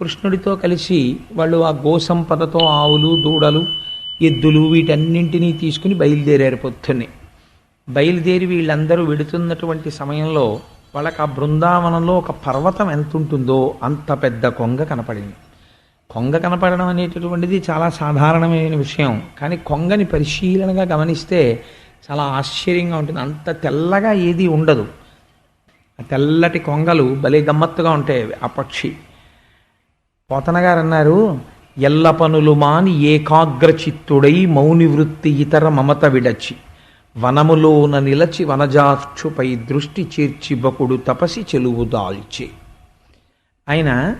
కృష్ణుడితో కలిసి వాళ్ళు ఆ గోసంపదతో ఆవులు దూడలు ఎద్దులు వీటన్నింటినీ తీసుకుని బయలుదేరారు పొద్దున్నే. బయలుదేరి వీళ్ళందరూ వెడుతున్నటువంటి సమయంలో వాళ్ళకి ఆ బృందావనంలో ఒక పర్వతం ఎంత ఉంటుందో అంత పెద్ద కొంగ కనపడింది. కొంగ కనపడడం అనేటటువంటిది చాలా సాధారణమైన విషయం. కానీ కొంగని పరిశీలనగా గమనిస్తే చాలా ఆశ్చర్యంగా ఉంటుంది. అంత తెల్లగా ఏది ఉండదు. ఆ తెల్లటి కొంగలు భలే గమ్మత్తుగా ఉంటాయి ఆ పక్షి. పోతనగారు అన్నారు ఎల్ల పనులు మాని ఏకాగ్రచిత్తుడై మౌని వృత్తి ఇతర మమత విడచి వనములోన నిలచి వనజాక్షుపై దృష్టి చేర్చి బకుడు తపసి చెలువు దాల్చి. ఆయన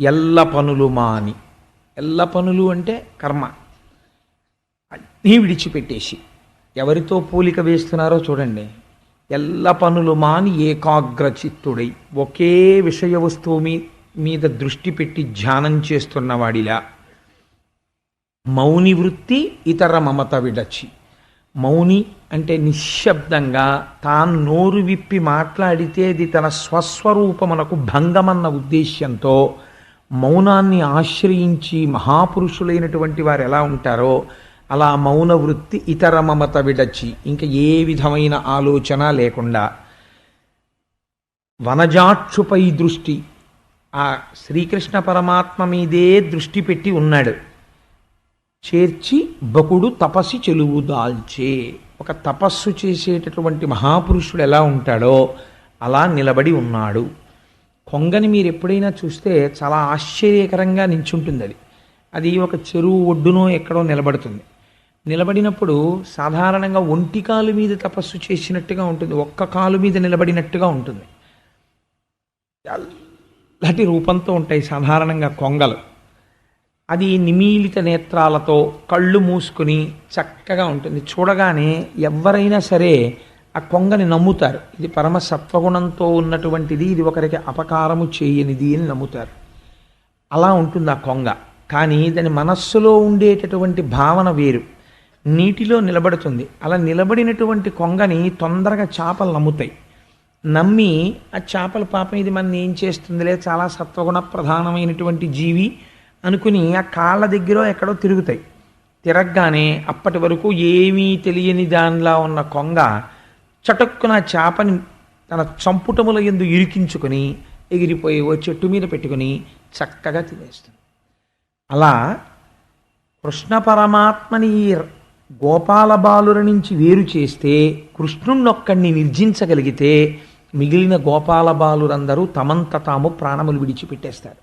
ఎల్ల పనులు మాని. ఎల్ల పనులు అంటే కర్మ. అన్నీ విడిచిపెట్టేసి ఎవరితో పోలిక వేస్తున్నారో చూడండి. ఎల్ల పనులు మాని ఏకాగ్రచిత్తుడై ఒకే విషయ వస్తువు మీ మీద దృష్టి పెట్టి ధ్యానం చేస్తున్నవాడిలా మౌని వృత్తి ఇతర మమత విడచి. మౌని అంటే నిశ్శబ్దంగా తాను నోరు విప్పి మాట్లాడితే అది తన స్వస్వరూపమునకు భంగమన్న ఉద్దేశ్యంతో మౌనాన్ని ఆశ్రయించి మహాపురుషులైనటువంటి వారు ఎలా ఉంటారో అలా మౌన వృత్తి ఇతర మమత విడచి. ఇంకా ఏ విధమైన ఆలోచన లేకుండా వనజాక్షుపై దృష్టి ఆ శ్రీకృష్ణ పరమాత్మ మీదే దృష్టి పెట్టి ఉన్నాడు. చేర్చి బకుడు తపస్సు చెలువు దాల్చే. ఒక తపస్సు చేసేటటువంటి మహాపురుషుడు ఎలా ఉంటాడో అలా నిలబడి ఉన్నాడు. కొంగని మీరు ఎప్పుడైనా చూస్తే చాలా ఆశ్చర్యకరంగా నించుంటుంది అది అది ఒక చెరువు ఒడ్డునో ఎక్కడో నిలబడుతుంది. నిలబడినప్పుడు సాధారణంగా ఒంటి కాలు మీద తపస్సు చేసినట్టుగా ఉంటుంది. ఒక్క కాలు మీద నిలబడినట్టుగా ఉంటుంది. తెల్లటి రూపంతో ఉంటాయి సాధారణంగా కొంగలు. అది నిమీలిత నేత్రాలతో కళ్ళు మూసుకుని చక్కగా ఉంటుంది. చూడగానే ఎవరైనా సరే ఆ కొంగని నమ్ముతారు. ఇది పరమ సత్వగుణంతో ఉన్నటువంటిది ఇది ఒకరికి అపకారము చేయనిది అని నమ్ముతారు. అలా ఉంటుంది ఆ కొంగ. కానీ దాని మనస్సులో ఉండేటటువంటి భావన వేరు. నీటిలో నిలబడుతుంది. అలా నిలబడినటువంటి కొంగని తొందరగా చేపలు నమ్ముతాయి. నమ్మి ఆ చేపల పాపం ఇది మన ఏం చేస్తుందిలే చాలా సత్వగుణ ప్రధానమైనటువంటి జీవి అనుకుని ఆ కాళ్ళ దగ్గర ఎక్కడో తిరుగుతాయి. తిరగగానే అప్పటి వరకు ఏమీ తెలియని దానిలా ఉన్న కొంగ చటుక్కున చేపని తన చంపుటముల ఎందు ఇరికించుకొని ఎగిరిపోయి ఓ చెట్టు మీద పెట్టుకుని చక్కగా తినేస్తుంది. అలా కృష్ణ పరమాత్మని గోపాల బాలుర నుంచి వేరు చేస్తే కృష్ణుణ్ణొక్కడిని నిర్జించగలిగితే మిగిలిన గోపాల బాలురందరూ తమంత తాము ప్రాణములు విడిచిపెట్టేస్తారు.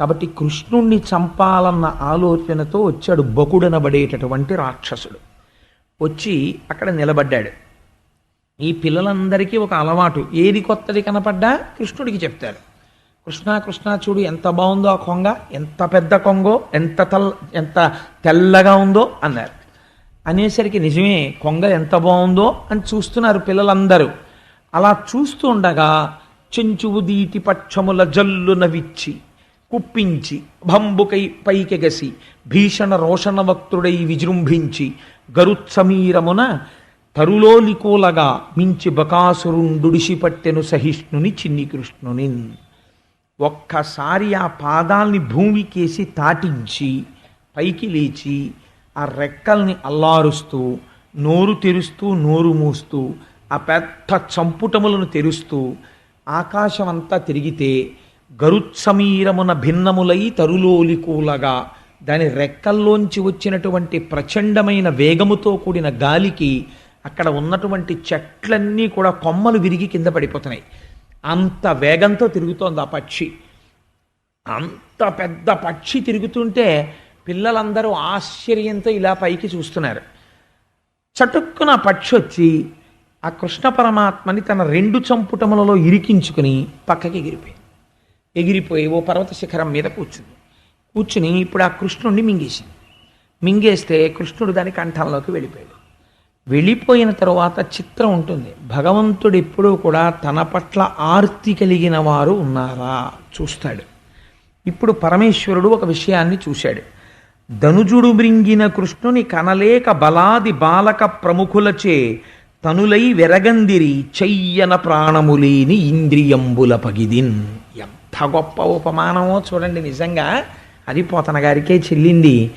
కాబట్టి కృష్ణుణ్ణి చంపాలన్న ఆలోచనతో వచ్చాడు బకుడనబడేటటువంటి రాక్షసుడు. వచ్చి అక్కడ నిలబడ్డాడు. ఈ పిల్లలందరికీ ఒక అలవాటు. ఏది కొత్తది కనపడ్డా? కృష్ణుడికి చెప్తారు. కృష్ణ కృష్ణ చూడు ఎంత బాగుందో ఆ కొంగ ఎంత పెద్ద కొంగో ఎంత తెల్ల ఎంత తెల్లగా ఉందో అన్నారు. అనేసరికి నిజమే కొంగ ఎంత బాగుందో అని చూస్తున్నారు పిల్లలందరూ. అలా చూస్తుండగా చెంచువు దీటి పక్షముల జల్లున విచ్చి కుప్పించి భంబుకై పైకెగసి భీషణ రోషణ వక్తుడై విజృంభించి గరుత్సమీరమున తరులోలికోలగా మించి బకాసురుండుడిసి పట్టెను సహిష్ణుని చిన్ని కృష్ణుని ఒక్కసారి ఆ పాదాల్ని భూమికేసి తాటించి పైకి లేచి ఆ రెక్కల్ని అల్లారుస్తూ నోరు తెరుస్తూ నోరు మూస్తూ ఆ పెద్ద చంపుటములను తెరుస్తూ ఆకాశం అంతా తిరిగితే గరుత్సమీరమున భిన్నములై తరులోలికూలగా దాని రెక్కల్లోంచి వచ్చినటువంటి ప్రచండమైన వేగముతో కూడిన గాలికి అక్కడ ఉన్నటువంటి చెట్లన్నీ కూడా కొమ్మలు విరిగి కింద పడిపోతున్నాయి. అంత వేగంతో తిరుగుతోంది ఆ పక్షి. అంత పెద్ద పక్షి తిరుగుతుంటే పిల్లలందరూ ఆశ్చర్యంతో ఇలా పైకి చూస్తున్నారు. చటుక్కున పక్షి వచ్చి ఆ కృష్ణ పరమాత్మని తన రెండు చంపుటములలో ఇరికించుకుని పక్కకి ఎగిరిపోయింది. ఎగిరిపోయి ఓ పర్వత శిఖరం మీద కూర్చుంది. కూర్చుని ఇప్పుడు ఆ కృష్ణుడిని మింగేసింది. మింగేస్తే కృష్ణుడు దాని కంఠంలోకి వెళ్ళిపోయాడు. వెళ్ళిపోయిన తరువాత చిత్రం ఉంటుంది. భగవంతుడు ఎప్పుడూ కూడా తన పట్ల ఆర్తి కలిగిన వారు ఉన్నారా చూస్తాడు. ఇప్పుడు పరమేశ్వరుడు ఒక విషయాన్ని చూశాడు. ధనుజుడు మృంగిన కృష్ణుని కనలేక బలాది బాలక ప్రముఖులచే తనులై వెరగందిరి చెయ్యన ప్రాణములేని ఇంద్రియంబుల పగిదిన్. ఎంత గొప్ప ఉపమానమో చూడండి నిజంగా. అది పోతన గారికే చెల్లింది.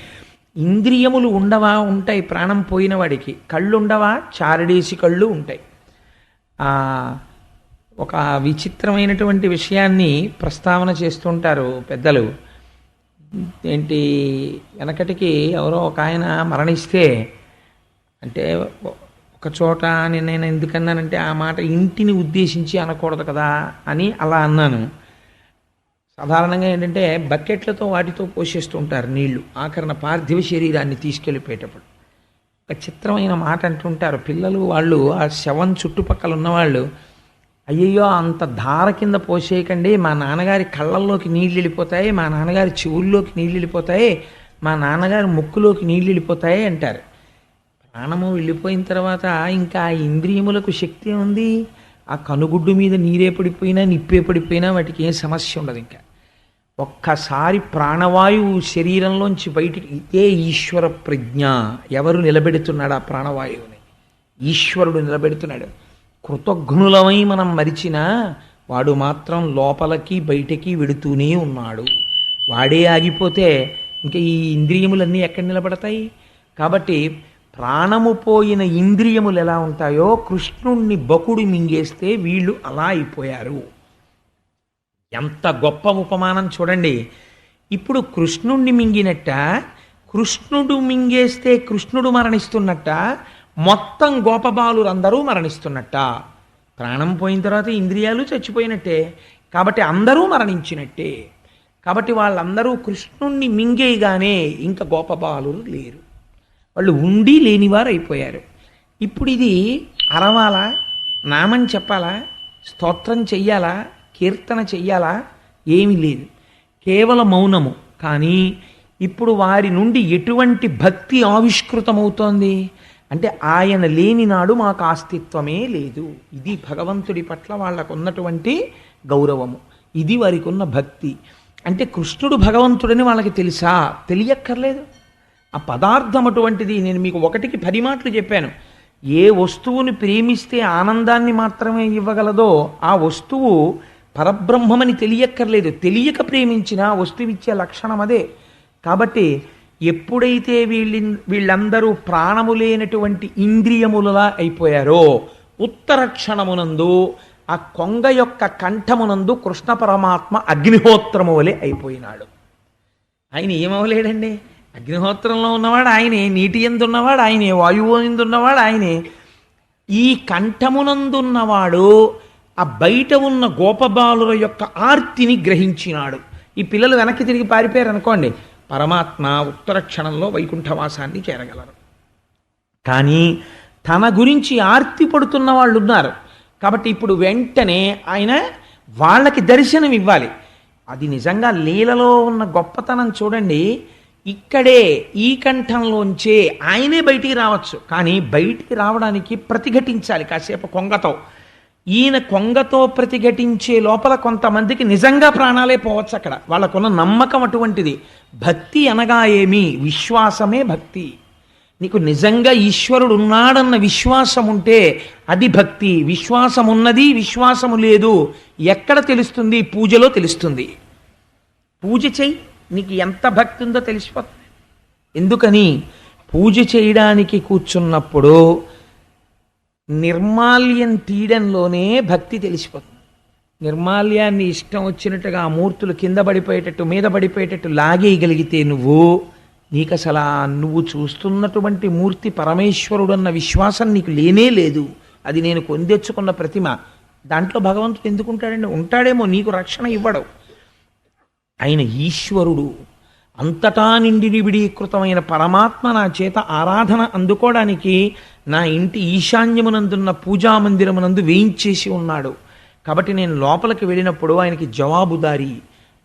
ఇంద్రియములు ఉండవా ఉంటాయి ప్రాణం పోయిన వాడికి. కళ్ళు ఉండవా చారడేసి కళ్ళు ఉంటాయి. ఒక విచిత్రమైనటువంటి విషయాన్ని ప్రస్తావన చేస్తుంటారు పెద్దలు. ఏంటి వెనకటికి ఎవరో ఒక ఆయన మరణిస్తే అంటే ఒక చోట అని నేను ఎందుకన్నానంటే ఆ మాట ఇంటిని ఉద్దేశించి అనకూడదు కదా అని అలా అన్నాను. సాధారణంగా ఏంటంటే బకెట్లతో వాటితో పోషిస్తుంటారు నీళ్ళు ఆఖరణ పార్థివ శరీరాన్ని తీసుకెళ్ళిపోయేటప్పుడు. ఒక చిత్రమైన మాట అంటుంటారు. పిల్లలు వాళ్ళు ఆ శవం చుట్టుపక్కల ఉన్నవాళ్ళు అయ్యయ్యో అంత ధార కింద పోసేయకండి మా నాన్నగారి కళ్ళల్లోకి నీళ్ళు వెళ్ళిపోతాయి మా నాన్నగారి చెవుల్లోకి నీళ్ళు వెళ్ళిపోతాయి మా నాన్నగారి ముక్కులోకి నీళ్ళు వెళ్ళిపోతాయి అంటారు. ప్రాణము వెళ్ళిపోయిన తర్వాత ఇంకా ఆ ఇంద్రియములకు శక్తి ఉంది. ఆ కనుగుడ్డు మీద నీరే పడిపోయినా నిప్పే పడిపోయినా వాటికి ఏం సమస్య ఉండదు ఇంకా. ఒక్కసారి ప్రాణవాయువు శరీరంలోంచి బయటికి ఇదే ఈశ్వర ప్రజ్ఞ ఎవరు నిలబెడుతున్నాడు ఆ ప్రాణవాయువుని. ఈశ్వరుడు నిలబెడుతున్నాడు. కృతజ్ఞులమై మనం మరిచినా వాడు మాత్రం లోపలికి బయటికి వెడుతూనే ఉన్నాడు. వాడే ఆగిపోతే ఇంకా ఈ ఇంద్రియములన్నీ ఎక్కడ నిలబడతాయి? కాబట్టి ప్రాణము పోయిన ఇంద్రియములు ఎలా ఉంటాయో కృష్ణుణ్ణి బకుడు మింగేస్తే వీళ్ళు అలా అయిపోయారు. ఎంత గొప్ప ఉపమానం చూడండి. ఇప్పుడు కృష్ణుణ్ణి మింగినట్ట కృష్ణుడు మింగేస్తే కృష్ణుడు మరణిస్తున్నట్ట మొత్తం గోపబాలురందరూ మరణిస్తున్నట్ట. ప్రాణం పోయిన తర్వాత ఇంద్రియాలు చచ్చిపోయినట్టే కాబట్టి అందరూ మరణించినట్టే. కాబట్టి వాళ్ళందరూ కృష్ణుణ్ణి మింగేయగానే ఇంకా గోపబాలు లేరు. వాళ్ళు ఉండి లేనివారు అయిపోయారు. ఇప్పుడు ఇది అరవాలా? నామం చెప్పాలా? స్తోత్రం చెయ్యాలా? కీర్తన చెయ్యాలా? ఏమీ లేదు. కేవలం మౌనము. కానీ ఇప్పుడు వారి నుండి ఎటువంటి భక్తి ఆవిష్కృతమవుతోంది? అంటే ఆయన లేని నాడు మాకు అస్తిత్వమే లేదు. ఇది భగవంతుడి పట్ల వాళ్ళకు ఉన్నటువంటి గౌరవము. ఇది వారికి ఉన్న భక్తి. అంటే కృష్ణుడు భగవంతుడని వాళ్ళకి తెలుసా? తెలియక్కర్లేదు. ఆ పదార్థం అటువంటిది నేను మీకు ఒకటికి పది మాటలు చెప్పాను. ఏ వస్తువుని ప్రేమిస్తే ఆనందాన్ని మాత్రమే ఇవ్వగలదో ఆ వస్తువు పరబ్రహ్మమని తెలియక్కర్లేదు. తెలియక ప్రేమించిన వస్తువిచ్చే లక్షణం అదే. కాబట్టి ఎప్పుడైతే వీళ్ళ వీళ్ళందరూ ప్రాణము లేనటువంటి ఇంద్రియములలా అయిపోయారో ఉత్తర క్షణమునందు ఆ కొంగ యొక్క కంఠమునందు కృష్ణ పరమాత్మ అగ్నిహోత్రము వలె అయిపోయినాడు. ఆయన ఏమవలేడండి అగ్నిహోత్రంలో ఉన్నవాడు ఆయనే నీటి ఎందున్నవాడు ఆయనే వాయువు ఎందున్నవాడు ఆయనే. ఈ కంఠమునందున్నవాడు ఆ బయట ఉన్న గోపబాలుల యొక్క ఆర్తిని గ్రహించినాడు. ఈ పిల్లలు వెనక్కి తిరిగి పారిపోయారు అనుకోండి పరమాత్మ ఉత్తర క్షణంలో వైకుంఠవాసాన్ని చేరగలరు. కానీ తన గురించి ఆర్తి పడుతున్న వాళ్ళు ఉన్నారు. కాబట్టి ఇప్పుడు వెంటనే ఆయన వాళ్ళకి దర్శనం ఇవ్వాలి అది నిజంగా లీలలో ఉన్న గొప్పతనం చూడండి ఇక్కడే ఈ కంఠంలోంచే ఆయనే బయటికి రావచ్చు. కానీ బయటికి రావడానికి ప్రతిఘటించాలి. కాసేపు కొంగతో. ఈయన కొంగతో ప్రతిఘటించే లోపల కొంతమందికి నిజంగా ప్రాణాలే పోవచ్చు అక్కడ. వాళ్ళకున్న నమ్మకం అటువంటిది. భక్తి అనగా ఏమి? విశ్వాసమే భక్తి. నీకు నిజంగా ఈశ్వరుడు ఉన్నాడన్న విశ్వాసం ఉంటే అది భక్తి. విశ్వాసం ఉన్నది విశ్వాసము లేదు. ఎక్కడ తెలుస్తుంది? పూజలో తెలుస్తుంది. పూజ చెయ్యి. నీకు ఎంత భక్తి ఉందో తెలిసిపోతుంది. ఎందుకని? పూజ చేయడానికి కూర్చున్నప్పుడు నిర్మాల్యం తీయడంలోనే భక్తి తెలిసిపోతుంది. నిర్మాల్యాన్ని ఇష్టం వచ్చినట్టుగా ఆ మూర్తులు కింద పడిపోయేటట్టు మీద పడిపోయేటట్టు లాగేయగలిగితే నువ్వు నీకు అసలు నువ్వు చూస్తున్నటువంటి మూర్తి పరమేశ్వరుడు అన్న విశ్వాసం నీకు లేనే లేదు. అది నేను కొందెచ్చుకున్న ప్రతిమ. దాంట్లో భగవంతుడు ఎందుకుంటాడండి? ఉంటాడేమో నీకు రక్షణ ఇవ్వడం. ఆయన ఈశ్వరుడు. అంతటా నిండి నిబిడీకృతమైన పరమాత్మ నా చేత ఆరాధన అందుకోవడానికి నా ఇంటి ఈశాన్యమునందున్న పూజామందిరమునందు వేయించేసి ఉన్నాడు. కాబట్టి నేను లోపలికి వెళ్ళినప్పుడు ఆయనకి జవాబుదారి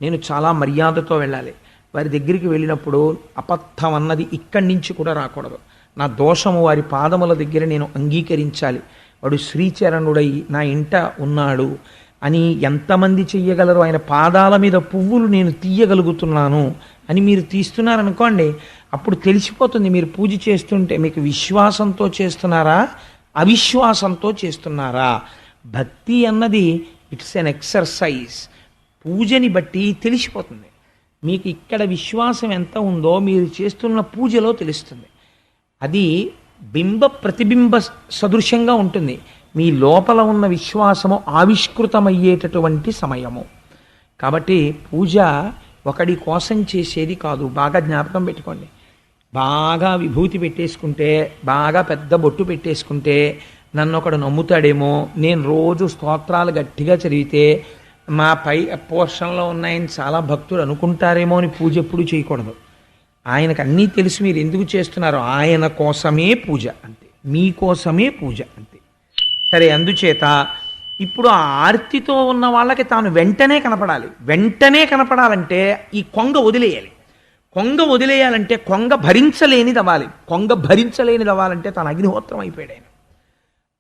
నేను చాలా మర్యాదతో వెళ్ళాలి. వారి దగ్గరికి వెళ్ళినప్పుడు అపత్థం అన్నది ఇక్కడి నుంచి కూడా రాకూడదు. నా దోషము వారి పాదముల దగ్గర నేను అంగీకరించాలి. వాడు శ్రీచరణుడై నా ఇంట ఉన్నాడు. అని ఎంతమంది చెయ్యగలరు ఆయన పాదాల మీద పువ్వులు నేను తీయగలుగుతున్నాను అని మీరు తీస్తున్నారనుకోండి అప్పుడు తెలిసిపోతుంది మీరు పూజ చేస్తుంటే మీకు విశ్వాసంతో చేస్తున్నారా అవిశ్వాసంతో చేస్తున్నారా? భక్తి అన్నది ఇట్స్ ఎన్ ఎక్సర్సైజ్ పూజని బట్టి తెలిసిపోతుంది. మీకు ఇక్కడ విశ్వాసం ఎంత ఉందో మీరు చేస్తున్న పూజలో తెలుస్తుంది. అది బింబ ప్రతిబింబ సదృశ్యంగా ఉంటుంది. మీ లోపల ఉన్న విశ్వాసము ఆవిష్కృతమయ్యేటటువంటి సమయము. కాబట్టి పూజ ఒకడి కోసం చేసేది కాదు. బాగా జ్ఞాపకం పెట్టుకోండి. బాగా విభూతి పెట్టేసుకుంటే బాగా పెద్ద బొట్టు పెట్టేసుకుంటే నన్ను ఒకడు నమ్ముతాడేమో. నేను రోజు స్తోత్రాలు గట్టిగా చదివితే మా పై పోర్షన్లో ఉన్నాయని చాలా భక్తులు అనుకుంటారేమో అని పూజ ఎప్పుడు చేయకూడదు. ఆయనకు అన్నీ తెలిసి మీరు ఎందుకు చేస్తున్నారు? ఆయన కోసమే పూజ అంతే. మీకోసమే పూజ అంతే. సరే అందుచేత ఇప్పుడు ఆ ఆర్తితో ఉన్న వాళ్ళకి తాను వెంటనే కనపడాలి. వెంటనే కనపడాలంటే ఈ కొంగ వదిలేయాలి. కొంగ వదిలేయాలంటే కొంగ భరించలేనిది అవ్వాలి. కొంగ భరించలేనిది అవ్వాలంటే తను అగ్నిహోత్రం అయిపోయాడు ఆయన.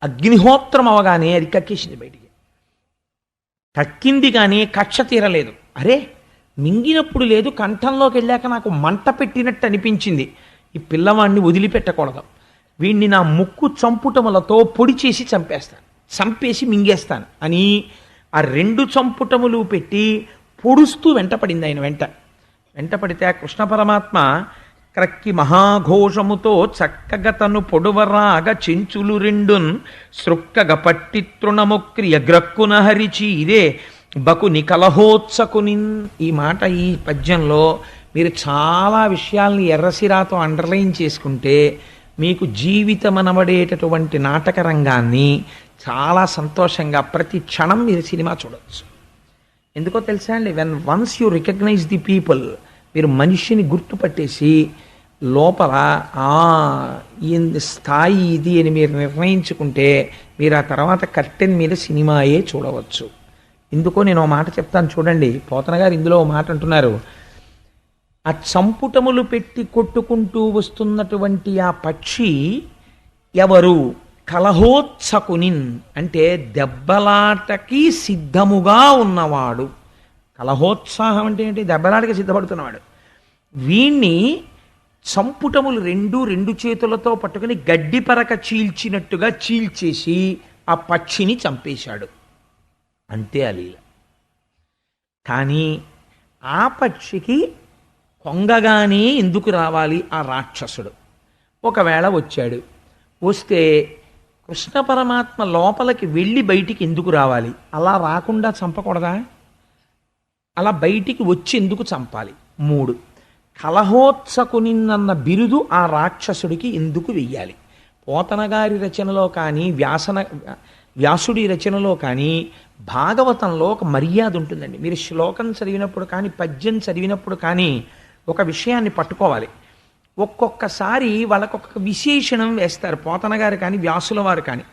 అగ్నిహోత్రం అవగానే అది కక్కేసింది బయటికి. కక్కింది కానీ కక్ష తీరలేదు. అరే మింగినప్పుడు లేదు కంఠంలోకి వెళ్ళాక నాకు మంట పెట్టినట్టు అనిపించింది. ఈ పిల్లవాడిని వదిలిపెట్టకూడదు. వీణ్ణి నా ముక్కు చంపుటములతో పొడి చేసి చంపేస్తాను. చంపేసి మింగేస్తాను. అని ఆ రెండు చంపుటములు పెట్టి పొడుస్తూ వెంటపడింది ఆయన వెంట. వెంటపడితే ఆ కృష్ణ పరమాత్మ క్రక్కి మహాఘోషముతో చక్కగా తను పొడువరాగ చెంచులు రెండున్ సృక్కగ పట్టి తృణముక్రియ గ్రక్కున ఇదే బకుని కలహోత్సకుని ఈ మాట ఈ పద్యంలో మీరు చాలా విషయాల్ని ఎర్రసిరాతో అండర్లైన్ చేసుకుంటే మీకు జీవితమనబడేటటువంటి నాటక రంగాన్ని చాలా సంతోషంగా ప్రతి క్షణం మీరు సినిమా చూడవచ్చు ఎందుకో తెలుసా అండి? When once you recognise the people మీరు మనిషిని గుర్తుపట్టేసి లోపల ఆ ఈ స్థాయి ఇది అని మీరు నిర్ణయించుకుంటే మీరు ఆ తర్వాత కర్టెన్ మీద సినిమాయే చూడవచ్చు. ఎందుకో నేను ఓ మాట చెప్తాను చూడండి. పోతన గారు ఇందులో ఓ మాట అంటున్నారు. ఆ చంపుటములు పెట్టి కొట్టుకుంటూ వస్తున్నటువంటి ఆ పక్షి ఎవరు? కలహోత్సకునిన్ అంటే దెబ్బలాటకి సిద్ధముగా ఉన్నవాడు. కలహోత్సాహం అంటే ఏంటి? దెబ్బలాటకి సిద్ధపడుతున్నవాడు. వీణ్ణి చంపుటములు రెండు రెండు చేతులతో పట్టుకుని గడ్డి పరక చీల్చినట్టుగా చీల్చేసి ఆ పక్షిని చంపేశాడు. అంతే అలీల కానీ ఆ పక్షికి కొంగగానే ఎందుకు రావాలి ఆ రాక్షసుడు. ఒకవేళ వచ్చాడు వస్తే కృష్ణ పరమాత్మ లోపలికి వెళ్ళి బయటికి ఎందుకు రావాలి? అలా రాకుండా చంపకూడదా? అలా బయటికి వచ్చి ఎందుకు చంపాలి? మూడు కలహోత్సకునిన్న బిరుదు ఆ రాక్షసుడికి ఎందుకు వెయ్యాలి? పోతనగారి రచనలో కానీ వ్యాసన వ్యాసుడి రచనలో కానీ భాగవతంలో ఒక మర్యాద ఉంటుందండి. మీరు శ్లోకం చదివినప్పుడు కానీ పద్యం చదివినప్పుడు కానీ ఒక విషయాన్ని పట్టుకోవాలి. ఒక్కొక్కసారి వాళ్ళకొక విశేషణం వేస్తారు. పోతన గారు కానీ వ్యాసుల వారు కానీ.